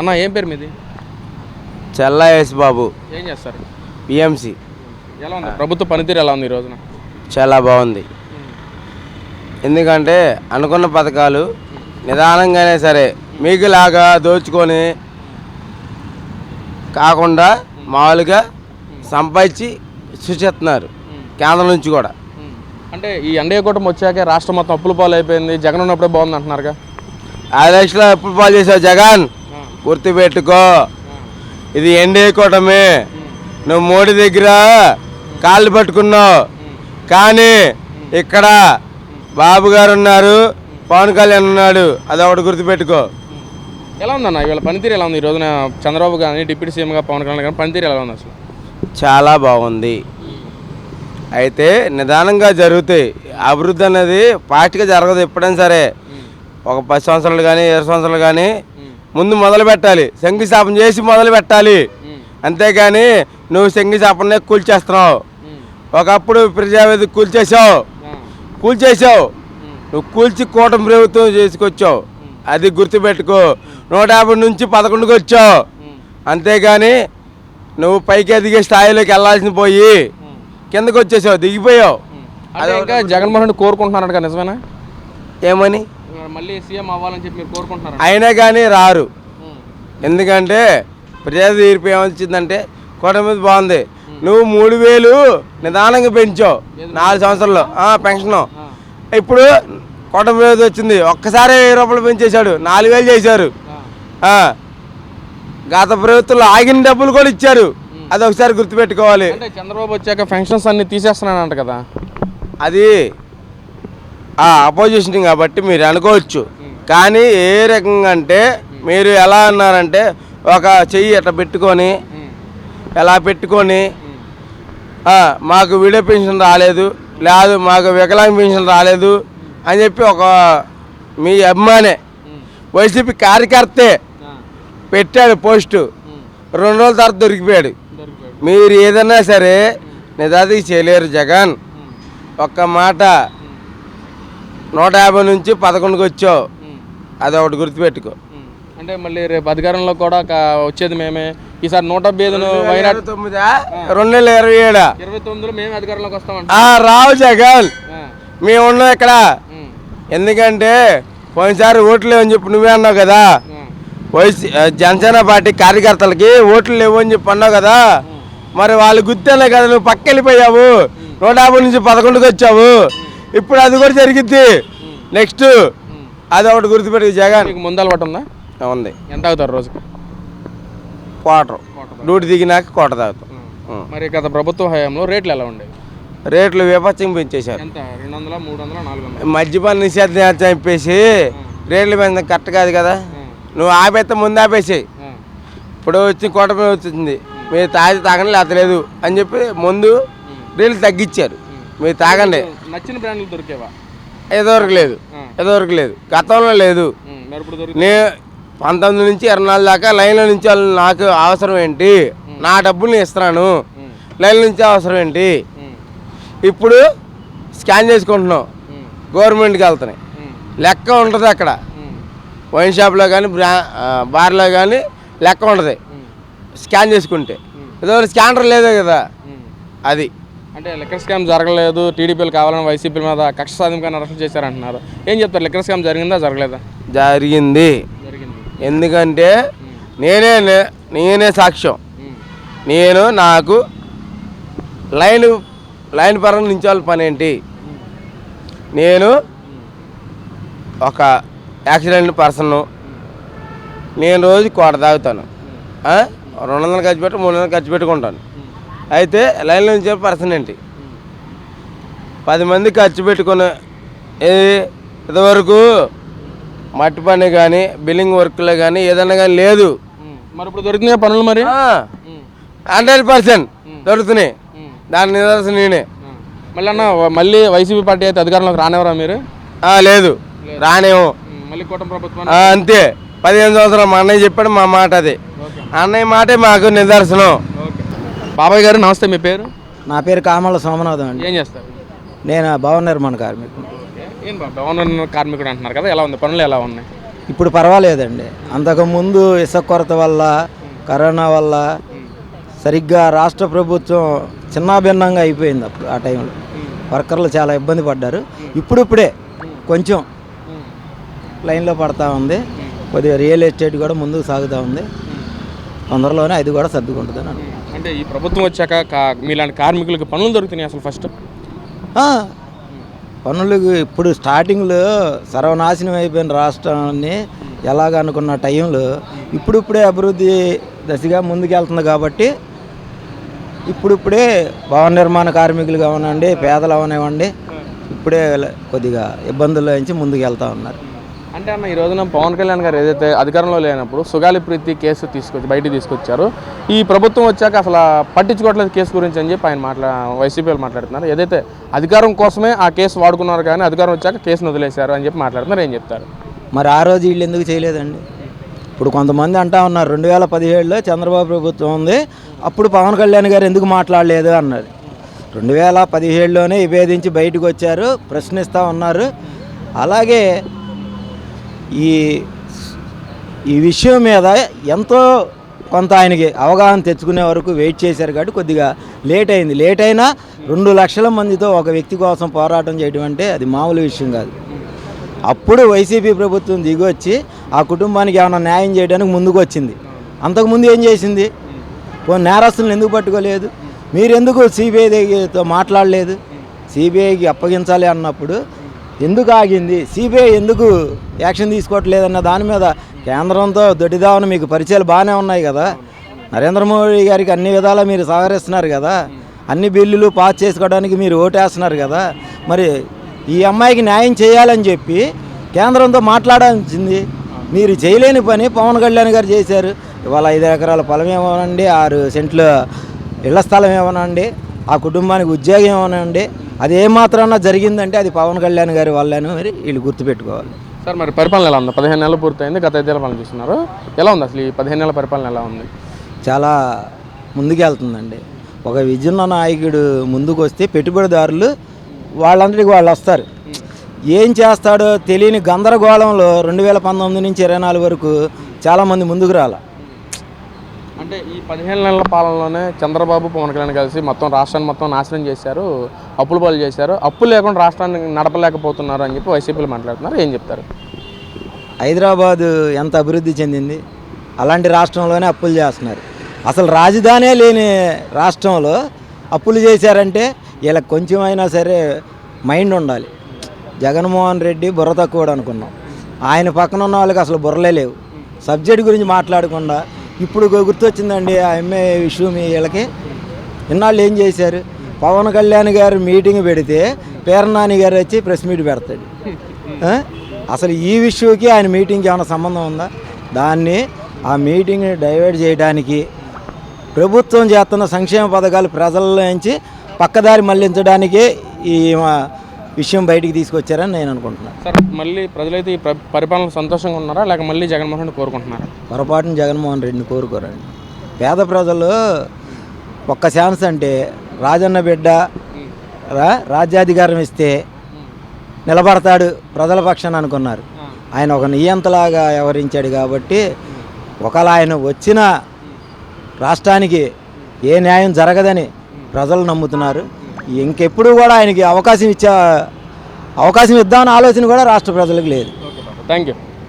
అన్న ఏం పేరు మీది? చెల్లా బాబు. ఏం చేస్తారు? పిఎంసి. ఎలా ఉంది? ప్రభుత్వ పనితీరు ఎలా ఉంది ఈ రోజున? చాలా బాగుంది. ఎందుకంటే అనుకున్న పథకాలు నిదానంగానే సరే మీకులాగా దోచుకొని కాకుండా మామూలుగా సంపాదించి సూచిస్తున్నారు కేంద్రం నుంచి కూడా. అంటే ఈ ఎన్డీఏ కూటమి వచ్చాక రాష్ట్రం మొత్తం అప్పుల పాలు అయిపోయింది జగన్ ఉన్నప్పుడే బాగుంది అంటున్నారుగా. ఐదు లక్షలు ఎప్పుడు పాలు చేసావు జగన్. గుర్తుపెట్టుకో. ఇది ఎన్డీఏ కూటమి. నువ్వు మోడీ దగ్గర కాళ్ళు పట్టుకున్నావు. కానీ ఇక్కడ బాబు గారు ఉన్నారు పవన్ కళ్యాణ్ ఉన్నాడు. అది ఒకటి గుర్తుపెట్టుకో. ఎలా ఉందన్న? ఇవాళ పనితీరు ఎలా ఉంది? ఈ రోజున చంద్రబాబు కానీ డిప్యూటీ సీఎంగా పవన్ కళ్యాణ్ కానీ పనితీరు ఎలా ఉంది అసలు? చాలా బాగుంది. అయితే నిదానంగా జరుగుతాయి అభివృద్ధి అనేది ఫాస్ట్గా జరగదు ఎప్పుడైనా సరే. ఒక పది సంవత్సరాలు కానీ ఇరవై సంవత్సరాలు కానీ ముందు మొదలు పెట్టాలి. శంకుస్థాపన చేసి మొదలు పెట్టాలి. అంతేగాని నువ్వు శంకుస్థాపనే కూల్చేస్తున్నావు ఒకప్పుడు ప్రజావేది కూల్చేసావు కూల్చేసావు నువ్వు కూల్చి కూటమి ప్రభుత్వం చేసుకొచ్చావు. అది గుర్తుపెట్టుకో. నూట యాభై నుంచి పదకొండుకి వచ్చావు. అంతేగాని నువ్వు పైకి ఎదిగే స్థాయిలోకి వెళ్ళాల్సిన పోయి కిందకి వచ్చేసావు దిగిపోయావు. అదే ఇంకా జగన్మోహన్ కదా, నిజమేనా? ఏమని? మళ్ళీ సీఎం అవ్వాలని చెప్పి మీరు కోరుకుంటున్నారు అయినా కానీ రారు. ఎందుకంటే ప్రజా తీర్పు ఏమొచ్చిందంటే కూటమి మీద బాగుంది. నువ్వు మూడు వేలు నిదానంగా పెంచావు నాలుగు సంవత్సరాల్లో. ఆ, పెన్షన్. ఇప్పుడు కూటమి మీద వచ్చింది. ఒక్కసారి వెయ్యి రూపాయలు పెంచేశాడు. నాలుగు వేలు చేశారు. గత ప్రభుత్వంలో ఆగిన డబ్బులు కూడా ఇచ్చారు. అది ఒకసారి గుర్తుపెట్టుకోవాలి. చంద్రబాబు వచ్చాక ఫంక్షన్స్ అన్ని తీసేస్తున్నానంట కదా. అది అపోజిషన్ కాబట్టి మీరు అనుకోవచ్చు. కానీ ఏ రకంగా అంటే మీరు ఎలా అన్నారంటే ఒక చెయ్యి అట్లా పెట్టుకొని ఎలా పెట్టుకొని మాకు వీడియో పెన్షన్ రాలేదు లేదు మాకు వికలాంగ పెన్షన్ రాలేదు అని చెప్పి ఒక మీ అభిమానే వైసీపీ కార్యకర్తే పెట్టాడు పోస్టు. రెండు రోజుల తర్వాత దొరికిపోయాడు. మీరు ఏదన్నా సరే నిదాదికి చేయలేరు జగన్. ఒక్క మాట నూట యాభై నుంచి పదకొండుకి వచ్చావు. అది ఒకటి గుర్తుపెట్టుకో. అంటే మళ్ళీ రేపు అధికారంలో కూడా వచ్చేది మేమే. ఈసారి నూట డెబ్బై ఐదును వైనాడు తొమ్మిదా? రెండు వేల ఇరవై ఏడా? ఇరవై తొమ్మిదిలో మేము అధికారంలోకి వస్తామంట. రావు జగన్. మేము ఉన్నాం ఇక్కడ. ఎందుకంటే పోయినసారి ఓట్లు లేవని చెప్పి నువ్వే అన్నావు కదా. వైసీ జనసేన పార్టీ కార్యకర్తలకి ఓట్లు లేవు అని చెప్పి అన్నావు కదా. మరి వాళ్ళు గుర్తేనే కదా నువ్వు పక్క వెళ్ళిపోయావు నూట యాభై నుంచి పదకొండుకి వచ్చావు. ఇప్పుడు అది కూడా జరిగిద్ది. నెక్స్ట్ అది ఒకటి గుర్తుపెట్టి జగన్. ముందు అలవాటు ఉందా? ఉంది. ఎంత అవుతారు రోజుకి? క్వార్టర్. డ్యూటీ దిగినాక కోట తాగుతాం. మరి గత ప్రభుత్వ హయాంలో రేట్లు ఎలా ఉండేవి? రేట్లు విపత్సం పెంచేశారు. మద్యపాన నిషేధం చెప్పేసి రేట్లు పెంచడం కరెక్ట్ కాదు కదా. నువ్వు ఆపేస్తే ముందు ఆపేసాయి. ఇప్పుడు వచ్చి కూటమి వచ్చింది మీరు తాగి తాగండి లేకపోతే లేదు అని చెప్పి ముందు రేట్లు తగ్గించారు. మీరు తాగండి. నచ్చిన బ్రాండ్లు దొరికేవా? ఎదవరకు లేదు. ఎదవరకు లేదు. గతంలో లేదు. ఉమ్, మరి ఇప్పుడు దొరికి నే పంతొమ్మిది నుంచి ఇరవై నాలుగు దాకా లైన్లో నుంచి నాకు అవసరం ఏంటి? నా డబ్బులు నేను ఇస్తున్నాను లైన్ల నుంచి అవసరం ఏంటి? ఇప్పుడు స్కాన్ చేసుకుంటున్నాం. గవర్నమెంట్కి వెళ్తున్నాయి. లెక్క ఉంటుంది అక్కడ. వైన్ షాప్లో కానీ బ్రా బార్లో కానీ లెక్క ఉంటుంది. స్కాన్ చేసుకుంటే. ఏదో స్కానర్ లేదే కదా. అది. అంటే లిక్కర్ స్కామ్ జరగలేదు టీడీపీలు కావాలని వైసీపీ మీద కక్ష సాధింపుగా అరెస్ట్ చేశారంటున్నారు. ఏం చెప్తారు? లిక్కర్ స్కామ్ జరిగిందా జరగలేదా? జరిగింది. ఎందుకంటే నేనే నేనే సాక్ష్యం. నేను నాకు లైన్ లైన్ పరంగా నించాలి పని ఏంటి నేను ఒక యాక్సిడెంట్ పర్సన్ నేను రోజు కోట తాగుతాను? రెండు వందలు ఖర్చు పెట్టి మూడు వందలు ఖర్చు పెట్టుకుంటాను. అయితే లైన్లో నుంచి పర్సన్ ఏంటి? పది మంది ఖర్చు పెట్టుకుని ఏది ఇంతవరకు మట్టి పని కానీ బిల్డింగ్ వర్క్లో కానీ ఏదైనా కానీ లేదు. మరి ఇప్పుడు దొరికినాయి పనులు మరి? హండ్రెడ్ పర్సెంట్ దొరుకుతున్నాయి. దాని నిదర్శనం నేనే. మళ్ళీ అన్న మళ్ళీ వైసీపీ పార్టీ అయితే అధికారంలోకి రానివరా మీరు? లేదు. రానేమో మళ్ళీ కూటమి ప్రభుత్వం అంతే. పదిహేను సంవత్సరాలు మా అన్నయ్య చెప్పాడు మా మాట అది. అన్నయ్య మాటే మాకు నిదర్శనం. బాబాయ్ గారు నమస్తే మీ పేరు? నా పేరు కామల సోమనాథం అండి. ఏం చేస్తారు? నేను భవన నిర్మాణ కార్మికుడు ఏం భవన కార్మికుడు అంటున్నారు కదా ఎలా ఉంది? పనులు ఎలా ఉన్నాయి? ఇప్పుడు పర్వాలేదండి. అంతకుముందు ఇసుక కొరత వల్ల కరోనా వల్ల సరిగ్గా రాష్ట్ర ప్రభుత్వం చిన్నాభిన్నంగా అయిపోయింది అప్పుడు ఆ టైంలో. వర్కర్లు చాలా ఇబ్బంది పడ్డారు. ఇప్పుడిప్పుడే కొంచెం లైన్లో పడతా ఉంది. కొద్దిగా రియల్ ఎస్టేట్ కూడా ముందుకు సాగుతూ ఉంది. తొందరలోనే అది కూడా సర్దుకుంటుందని అనుకుంటున్నాను. అంటే ఈ ప్రభుత్వం వచ్చాక కా- మీలాంటి కార్మికులకు పనులు దొరుకుతున్నాయి అసలు ఫస్ట్? పనులు పనులకు ఇప్పుడు స్టార్టింగ్లో సర్వనాశనం అయిపోయిన రాష్ట్రాన్ని ఎలాగ అనుకున్న టైంలో ఇప్పుడిప్పుడే అభివృద్ధి దశగా ముందుకెళ్తుంది కాబట్టి ఇప్పుడిప్పుడే భవన నిర్మాణ కార్మికులు కావనండి పేదలు అవనివ్వండి ఇప్పుడే కొద్దిగా ఇబ్బందుల్లో నుంచి ముందుకు వెళ్తా ఉన్నారు. అంటే అన్న ఈ రోజున పవన్ కళ్యాణ్ గారు ఏదైతే అధికారంలో లేనప్పుడు సుగాలి ప్రీతి కేసు తీసుకొచ్చి బయటికి తీసుకొచ్చారు. ఈ ప్రభుత్వం వచ్చాక అసలు పట్టించుకోవట్లేదు కేసు గురించి అని చెప్పి ఆయన మాట్లా వైసీపీ మాట్లాడుతున్నారు. ఏదైతే అధికారం కోసమే ఆ కేసు వాడుకున్నారు కానీ అధికారం వచ్చాక కేసును వదిలేశారు అని చెప్పి మాట్లాడుతున్నారు. ఏం చెప్తారు? మరి ఆ రోజు వీళ్ళు ఎందుకు చేయలేదండి? ఇప్పుడు కొంతమంది అంటా ఉన్నారు రెండు వేల పదిహేడులో చంద్రబాబు ప్రభుత్వం ఉంది అప్పుడు పవన్ కళ్యాణ్ గారు ఎందుకు మాట్లాడలేదు అన్నారు. రెండు వేల పదిహేడులోనే విభేదించి బయటకు వచ్చారు ప్రశ్నిస్తూ ఉన్నారు. అలాగే ఈ ఈ విషయం మీద ఎంతో కొంత ఆయనకి అవగాహన తెచ్చుకునే వరకు వెయిట్ చేశారు కాబట్టి కొద్దిగా లేట్ అయింది. లేట్ అయినా రెండు లక్షల మందితో ఒక వ్యక్తి కోసం పోరాటం చేయడం అంటే అది మామూలు విషయం కాదు. అప్పుడు వైసీపీ ప్రభుత్వం దిగొచ్చి ఆ కుటుంబానికి ఏమైనా న్యాయం చేయడానికి ముందుకు వచ్చింది. అంతకుముందు ఏం చేసింది? నేరస్తులను ఎందుకు పట్టుకోలేదు? మీరెందుకు సిబిఐతో మాట్లాడలేదు? సిబిఐకి అప్పగించాలి అన్నప్పుడు ఎందుకు ఆగింది? సిబిఐ ఎందుకు యాక్షన్ తీసుకోవట్లేదన్న దాని మీద కేంద్రంతో దొడ్డిదావన మీకు పరిచయాలు బాగానే ఉన్నాయి కదా. నరేంద్ర మోడీ గారికి అన్ని విధాలా మీరు సహకరిస్తున్నారు కదా. అన్ని బిల్లులు పాస్ చేసుకోవడానికి మీరు ఓటేస్తున్నారు కదా. మరి ఈ అమ్మాయికి న్యాయం చేయాలని చెప్పి కేంద్రంతో మాట్లాడాల్సింది. మీరు చేయలేని పని పవన్ కళ్యాణ్ గారు చేశారు. ఇవాళ ఐదు ఎకరాల పొలం ఏమోనండి ఆరు సెంట్లు ఇళ్ళ స్థలం ఏమోనండి ఆ కుటుంబానికి ఉద్యోగం ఏమోనండి అది ఏమాత్రన్నా జరిగిందంటే అది పవన్ కళ్యాణ్ గారి వల్లని మరి వీళ్ళు గుర్తుపెట్టుకోవాలి. సార్ మరి పరిపాలన ఎలా ఉంది? పదిహేను నెలలు పూర్తయింది గత ఐదేళ్ళ పాలన చూస్తున్నారు. ఎలా ఉంది అసలు ఈ పదిహేను నెలల పరిపాలన ఎలా ఉంది? చాలా ముందుకెళ్తుందండి. ఒక విజన్న నాయకుడు ముందుకు వస్తే పెట్టుబడిదారులు వాళ్ళందరికీ వాళ్ళు వస్తారు. ఏం చేస్తాడో తెలియని గందరగోళంలో రెండు వేల పంతొమ్మిది నుంచి ఇరవై నాలుగు వరకు చాలామంది ముందుకు రాల. అంటే ఈ పదిహేను నెలల పాలనలోనే చంద్రబాబు పవన్ కళ్యాణ్ కలిసి మొత్తం రాష్ట్రాన్ని మొత్తం నాశనం చేశారు అప్పుల పాలు చేశారు. అప్పులు లేకుండా రాష్ట్రాన్ని నడపలేకపోతున్నారు అని చెప్పి వైసీపీలు మాట్లాడుతున్నారు. ఏం చెప్తారు? హైదరాబాదు ఎంత అభివృద్ధి చెందింది? అలాంటి రాష్ట్రంలోనే అప్పులు చేస్తున్నారు. అసలు రాజధానే లేని రాష్ట్రంలో అప్పులు చేశారంటే వీళ్ళకి కొంచెం అయినా సరే మైండ్ ఉండాలి. జగన్మోహన్ రెడ్డి బుర్ర తక్కువడు అనుకున్నాం. ఆయన పక్కన ఉన్న వాళ్ళకి అసలు బుర్రలే లేవు. సబ్జెక్ట్ గురించి మాట్లాడకుండా ఇప్పుడు గుర్తొచ్చిందండి ఆ ఎంఏ ఇష్యూ మీ వీళ్ళకి. ఇన్నాళ్ళు ఏం చేశారు? పవన్ కళ్యాణ్ గారు మీటింగ్ పెడితే పేర్నాని గారు వచ్చి ప్రెస్ మీట్ పెడతాడు. అసలు ఈ విషయంకి ఆయన మీటింగ్కి ఏమైనా సంబంధం ఉందా? దాన్ని ఆ మీటింగ్ని డైవర్ట్ చేయడానికి ప్రభుత్వం చేస్తున్న సంక్షేమ పథకాలు ప్రజల నుంచి పక్కదారి మళ్ళించడానికి ఈ విషయం బయటికి తీసుకొచ్చారని నేను అనుకుంటున్నాను. సార్ మళ్ళీ ప్రజలైతే ఈ ప్ర- పరిపాలన సంతోషంగా ఉన్నారా? లేక మళ్ళీ జగన్మోహన్ రెడ్డి కోరుకుంటున్నారా? పొరపాటున జగన్మోహన్ రెడ్డిని కోరుకోరండి. పేద ప్రజలు ఒక్క ఛాన్స్ అంటే రాజన్న బిడ్డ రాజ్యాధికారం ఇస్తే నిలబడతాడు ప్రజల పక్షాన అనుకున్నారు. ఆయన ఒక నియంతలాగా వ్యవహరించాడు కాబట్టి ఒకవేళ ఆయన వచ్చిన రాష్ట్రానికి ఏ న్యాయం జరగదని ప్రజలు నమ్ముతున్నారు. ఇంకెప్పుడు కూడా ఆయనకి అవకాశం ఇచ్చే అవకాశం ఇద్దామని ఆలోచన కూడా రాష్ట్ర ప్రజలకు లేదు. Thank you